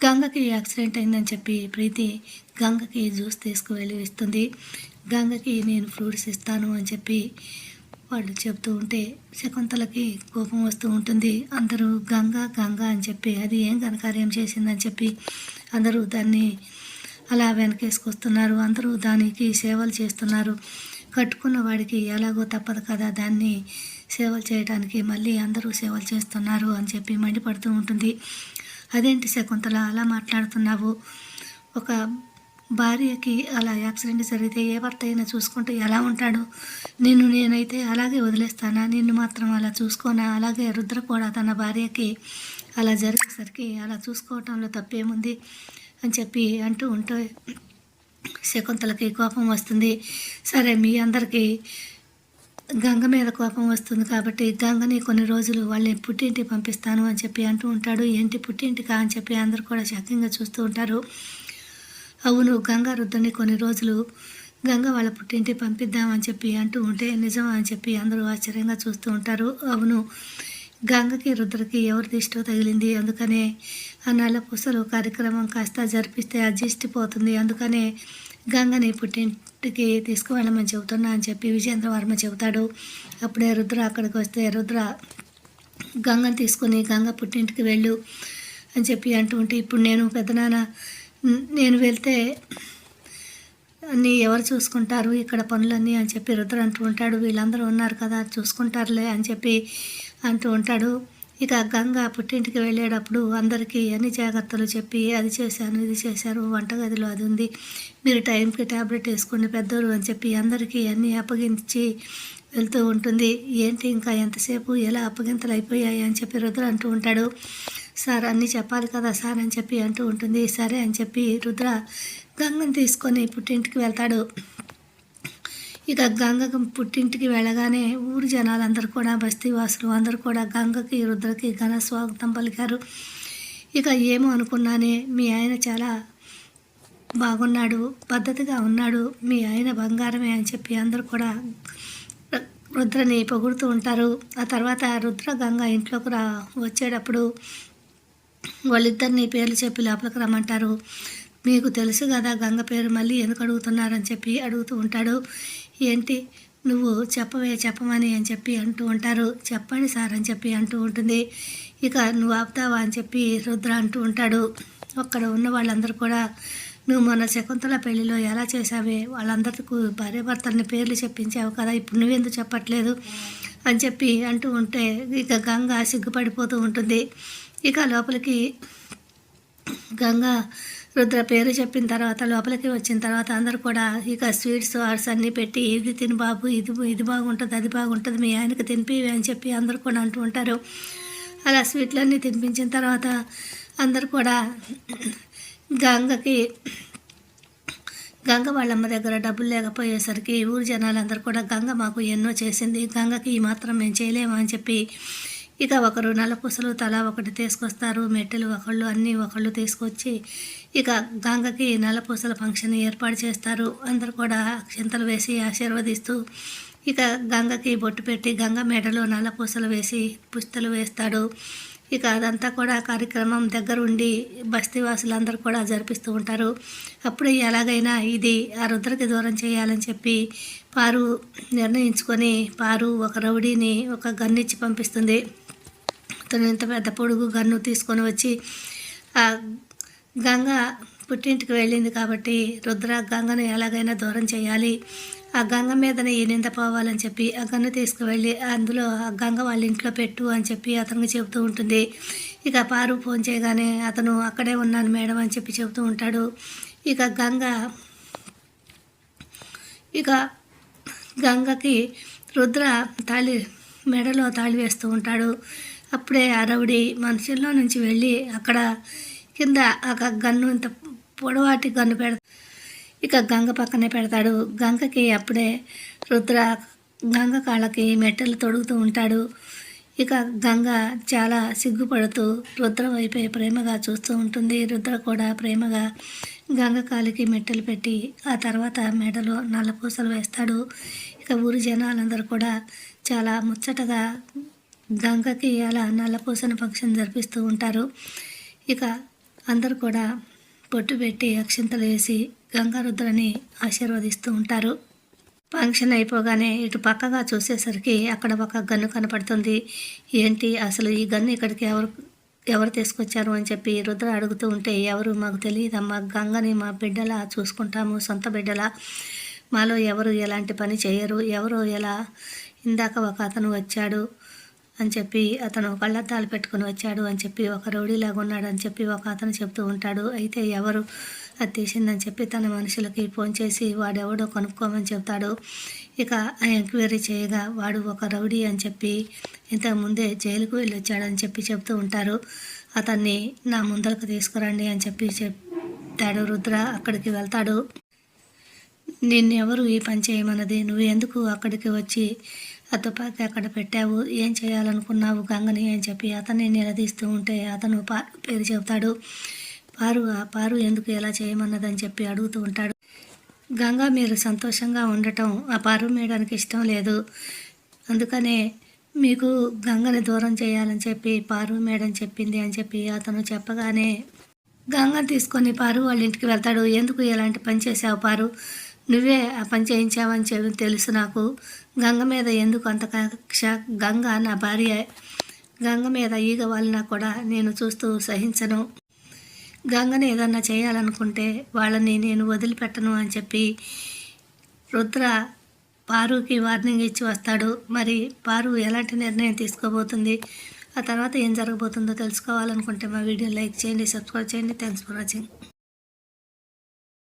గంగకి accident అయిందని చెప్పి ప్రీతి గంగకి juice తీసుకువెళ్ళి ఇస్తుంది. గంగకి నేను ఫ్రూట్స్ ఇస్తాను అని చెప్పి వాళ్ళు చెప్తూ ఉంటే శకుంతలకి కోపం వస్తూ ఉంటుంది. అందరూ గంగ గంగ అని చెప్పి అది ఏం ఘనకార్యం చేసిందని చెప్పి అందరూ దాన్ని అలా వెనకేసుకొస్తున్నారు. అందరూ దానికి సేవలు చేస్తున్నారు. కట్టుకున్న వాడికి ఎలాగో తప్పదు కదా దాన్ని సేవలు చేయడానికి మళ్ళీ అందరూ సేవలు చేస్తున్నారు అని చెప్పి మండిపడుతూ ఉంటుంది. అదేంటి శకుంతల అలా మాట్లాడుతున్నావు? ఒక భార్యకి అలా యాక్సిడెంట్ జరిగితే ఏ భర్త అయినా చూసుకుంటే ఎలా ఉంటాడు? నిన్ను నేనైతే అలాగే వదిలేస్తానా? నిన్ను మాత్రం అలా చూసుకోనా? అలాగే రుద్ర కూడా తన భార్యకి? అలా జరిగేసరికి అలా చూసుకోవటంలో తప్పేముంది? అని చెప్పి అంటూ ఉంటే శకుంతలకి కోపం వస్తుంది. సరే మీ అందరికీ గంగ మీద కోపం వస్తుంది కాబట్టి గంగని కొన్ని రోజులు వాళ్ళని పుట్టింటి పంపిస్తాను అని చెప్పి అంటూ ఉంటాడు. ఏంటి పుట్టింటికా? అని చెప్పి అందరు కూడా షాకింగ్గా చూస్తూ ఉంటారు. అవును గంగా రుద్రని కొన్ని రోజులు గంగ వాళ్ళ పుట్టింటి పంపిద్దామని చెప్పి అంటూ ఉంటే నిజం అని చెప్పి అందరూ ఆశ్చర్యంగా చూస్తూ ఉంటారు. అవును గంగకి రుద్రకి ఎవరి దిష్టో తగిలింది? అందుకనే ఆ పూసలు కార్యక్రమం కాస్త జరిపిస్తే అడ్జస్ట్ పోతుంది అందుకనే గంగని పుట్టింటికి తీసుకువెళ్ళమని చెబుతున్నా అని చెప్పి విజేంద్ర వర్మ చెబుతాడు. అప్పుడే రుద్ర అక్కడికి వస్తే రుద్ర గంగని తీసుకొని గంగ పుట్టింటికి వెళ్ళు అని చెప్పి అంటూ ఉంటే ఇప్పుడు నేను పెద్దనాన్న నేను వెళ్తే అన్నీ ఎవరు చూసుకుంటారు? ఇక్కడ పనులన్నీ అని చెప్పి రుద్ర అంటూ ఉంటాడు. వీళ్ళందరూ ఉన్నారు కదా చూసుకుంటారులే అని చెప్పి అంటూ ఉంటాడు. ఇక గంగ పుట్టింటికి వెళ్ళేటప్పుడు అందరికీ అన్ని జాగ్రత్తలు చెప్పి అది చేశాను ఇది చేశారు వంటగదిలో అది ఉంది. మీరు టైంకి ట్యాబ్లెట్ వేసుకోండి పెద్దోరు అని చెప్పి అందరికీ అన్నీ అప్పగించి వెళ్తూ ఉంటుంది. ఏంటి ఇంకా ఎంతసేపు? ఎలా అప్పగింతలు అయిపోయాయి? అని చెప్పి రుద్ర అంటూ ఉంటాడు. సార్ అన్నీ చెప్పాలి కదా సార్ అని చెప్పి అంటూ ఉంటుంది. సరే అని చెప్పి రుద్ర గంగని తీసుకొని పుట్టింటికి వెళ్తాడు. ఇక గంగకు పుట్టింటికి వెళ్ళగానే ఊరి జనాలందరూ కూడా బస్తీవాసులు అందరూ కూడా గంగకి రుద్రకి ఘన స్వాగతం పలికారు. ఇక ఏమో అనుకున్నానే మీ ఆయన చాలా బాగున్నాడు పద్ధతిగా ఉన్నాడు మీ ఆయన బంగారమే అని చెప్పి అందరూ కూడా రుద్రని పొగుడుతూ ఉంటారు. ఆ తర్వాత రుద్ర గంగ ఇంట్లోకి రా వచ్చేటప్పుడు వాళ్ళిద్దరిని పేర్లు చెప్పి లోపలికి రమ్మంటారు. మీకు తెలుసు కదా గంగ పేరు మళ్ళీ ఎందుకు అడుగుతున్నారని చెప్పి అడుగుతూ ఉంటాడు. ఏంటి? నువ్వు చెప్పవే చెప్పమని అని చెప్పి అంటూ ఉంటారు. చెప్పండి సార్ అని చెప్పి అంటూ ఉంటుంది. ఇక నువ్వు ఆపుతావా అని చెప్పి రుద్ర అంటూ ఉంటాడు. అక్కడ ఉన్న వాళ్ళందరూ కూడా నువ్వు మొన్న శకుంతల పెళ్ళిలో ఎలా చేసావే వాళ్ళందరికీ భార్య భర్తల్ని పేర్లు చెప్పించావు కదా ఇప్పుడు నువ్వెందుకు చెప్పట్లేదు? అని చెప్పి అంటూ ఉంటే ఇక గంగ సిగ్గుపడిపోతూ ఉంటుంది. ఇక లోపలికి గంగ రుద్ర పేరు చెప్పిన తర్వాత లోపలికి వచ్చిన తర్వాత అందరు కూడా ఇక స్వీట్స్ ఆర్ట్స్ అన్నీ పెట్టి ఇది తిని బాబు ఇది ఇది బాగుంటుంది అది బాగుంటుంది మీ ఆయనకి తినిపివి అని చెప్పి అందరు కూడా అంటూ ఉంటారు. అలా స్వీట్లన్నీ తినిపించిన తర్వాత అందరు కూడా గంగకి గంగ వాళ్ళమ్మ దగ్గర డబ్బులు లేకపోయేసరికి ఊరు జనాలందరూ కూడా గంగ మాకు ఎన్నో చేసింది గంగకి ఈ మాత్రం మేము చేయలేము అని చెప్పి ఇక ఒకరు నల్లపూసలు తల ఒకటి తీసుకొస్తారు మెట్టెలు ఒకళ్ళు అన్నీ ఒకళ్ళు తీసుకొచ్చి ఇక గంగకి నల్లపూసల ఫంక్షన్ ఏర్పాటు చేస్తారు. అందరు కూడా చింతలు వేసి ఆశీర్వదిస్తూ ఇక గంగకి బొట్టు పెట్టి గంగ మెడలో నల్లపూసలు వేసి పుస్తలు వేస్తాడు. ఇక అదంతా కూడా కార్యక్రమం దగ్గరుండి బస్తీవాసులందరూ కూడా జరిపిస్తూ ఉంటారు. అప్పుడు ఎలాగైనా ఇది ఆ రుద్రకి దూరం చేయాలని చెప్పి పారు నిర్ణయించుకొని పారు ఒక రౌడీని ఒక గన్నిచ్చి పంపిస్తుంది. తను ఇంత పెద్ద పొడుగు గన్ను తీసుకొని వచ్చి ఆ గంగ పుట్టింటికి వెళ్ళింది కాబట్టి రుద్ర గంగను ఎలాగైనా దూరం చేయాలి. ఆ గంగ మీదనే ఈ నింద పోవాలని చెప్పి ఆ గన్ను తీసుకువెళ్ళి అందులో ఆ గంగ వాళ్ళ ఇంట్లో పెట్టు అని చెప్పి అతనికి చెబుతూ ఉంటుంది. ఇక పారు ఫోన్ చేయగానే అతను అక్కడే ఉన్నాను మేడం అని చెప్పి చెబుతూ ఉంటాడు. ఇక గంగ ఇక గంగకి రుద్ర తాళి మెడలో తాళి వేస్తూ ఉంటాడు. అప్పుడే ఆ రౌడీ మనుషుల్లో నుంచి వెళ్ళి అక్కడ కింద ఒక గన్ను ఇంత పొడవాటి గన్ను పెడ ఇక గంగ పక్కనే పెడతాడు. గంగకి అప్పుడే రుద్ర గంగ కాళ్ళకి మెట్టలు తొడుగుతూ ఉంటాడు. ఇక గంగ చాలా సిగ్గుపడుతూ రుద్ర వైపే ప్రేమగా చూస్తూ ఉంటుంది. రుద్ర కూడా ప్రేమగా గంగ కాలికి మెట్టలు పెట్టి ఆ తర్వాత మెడలో నల్లపూసలు వేస్తాడు. ఇక ఊరి జనాలందరూ కూడా చాలా ముచ్చటగా గంగకి అలా నల్లపూసన ఫంక్షన్ జరిపిస్తూ ఉంటారు. ఇక అందరూ కూడా పొట్టు పెట్టి అక్షింతలు వేసి గంగారుద్రని ఆశీర్వదిస్తూ ఉంటారు. ఫంక్షన్ అయిపోగానే ఇటు పక్కగా చూసేసరికి అక్కడ ఒక గన్ను కనపడుతుంది. ఏంటి? అసలు ఈ గన్ను ఇక్కడికి ఎవరు ఎవరు తీసుకొచ్చారు అని చెప్పి రుద్ర అడుగుతూ ఉంటే ఎవరు? మాకు తెలియదమ్మా. గంగని మా బిడ్డలా చూసుకుంటాము సొంత బిడ్డలా. మాలో ఎవరు ఎలాంటి పని చేయరు? ఎవరు ఎలా? ఇందాక ఒక అతను వచ్చాడు. అని చెప్పి అతను కళ్ళద్దాలు పెట్టుకుని వచ్చాడు అని చెప్పి ఒక రౌడీలాగా ఉన్నాడు అని చెప్పి ఒక అతను చెప్తూ ఉంటాడు. అయితే ఎవరు అది తీసిందని చెప్పి తన మనుషులకి ఫోన్ చేసి వాడెవడో కనుక్కోమని చెప్తాడు. ఇక ఎంక్వైరీ చేయగా వాడు ఒక రౌడీ అని చెప్పి ఇంతకు ముందే జైలుకు వెళ్ళి వచ్చాడని చెప్పి చెప్తూ ఉంటారు. అతన్ని నా ముందరకు తీసుకురండి అని చెప్పి చెప్తాడు రుద్ర. అక్కడికి వెళ్తాడు. నిన్నెవరు ఈ పని చేయమన్నది? నువ్వు ఎందుకు అక్కడికి వచ్చి ఆ తుపాకీ అక్కడ పెట్టావు ఏం చేయాలనుకున్నావు గంగని అని చెప్పి అతన్ని నిలదీస్తూ ఉంటే అతను పారు పేరు చెబుతాడు. పారు ఆ పారు ఎందుకు ఎలా చేయమన్నదని చెప్పి అడుగుతూ ఉంటాడు. గంగ మీరు సంతోషంగా ఉండటం ఆ పారు మేయడానికి ఇష్టం లేదు. అందుకనే మీకు గంగని దూరం చేయాలని చెప్పి పారు మేడం చెప్పింది అని చెప్పి అతను చెప్పగానే గంగని తీసుకొని పారు వాళ్ళ ఇంటికి వెళ్తాడు. ఎందుకు ఎలాంటి పని చేసావు పారు? నువ్వే ఆ పని చేయించావని చెప్పి తెలుసు నాకు. గంగ మీద ఎందుకు అంత కక్ష? గంగ నా భార్య. గంగ మీద ఈగ వాళ్ళినా కూడా నేను చూస్తూ సహించను. గంగని ఏదన్నా చేయాలనుకుంటే వాళ్ళని నేను వదిలిపెట్టను అని చెప్పి రుద్ర పారుకి వార్నింగ్ ఇచ్చి వస్తాడు. మరి పారు ఎలాంటి నిర్ణయం తీసుకోబోతుంది? ఆ తర్వాత ఏం జరగబోతుందో తెలుసుకోవాలనుకుంటే మా వీడియో లైక్ చేయండి సబ్స్క్రైబ్ చేయండి. Thanks for watching